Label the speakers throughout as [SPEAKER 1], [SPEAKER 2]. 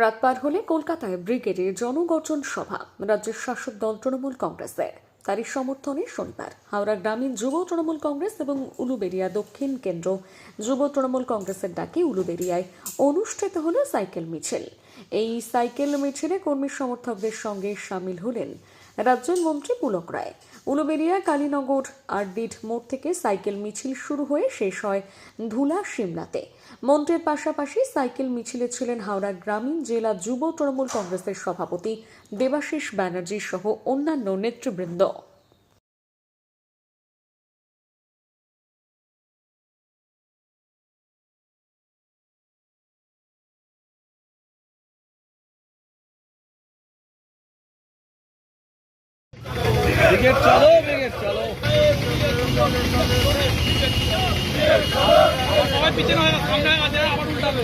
[SPEAKER 1] রাত পার হলে কলকাতায় ব্রিগেডে জনগর্জন সভা, রাজ্যের শাসক দল তৃণমূল কংগ্রেসের। তারই সমর্থনে শনিবার হাওড়া গ্রামীণ যুব তৃণমূল কংগ্রেস এবং উলুবেড়িয়া দক্ষিণ কেন্দ্র যুব তৃণমূল কংগ্রেসের ডাকে উলুবেড়িয়ায় অনুষ্ঠিত হল সাইকেল মিছিল। এই সাইকেল মিছিলে কর্মী সমর্থকদের সঙ্গে সামিল হলেন রাজ্যের মন্ত্রী পুলক রায়। উলুবেড়িয়া কালীনগর আরডিড মোড় থেকে সাইকেল মিছিল শুরু হয়ে শেষ হয় ধুলা, সিমলাতে। মন্ত্রের পাশাপাশি সাইকেল মিছিলে ছিলেন হাওড়া গ্রামীণ জেলা যুব তৃণমূল কংগ্রেসের সভাপতি দেবাশিস ব্যানার্জি সহ অন্যান্য নেতৃবৃন্দ।
[SPEAKER 2] ব্রিগেড চলো ব্রিগেড চলো।
[SPEAKER 3] সবাই পিছনে হয়ে সামনে হয়ে গেছে, আবার উল্টাবে।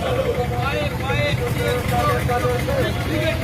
[SPEAKER 3] চলো। ছাত্র চলো।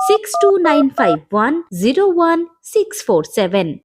[SPEAKER 4] 6295101647.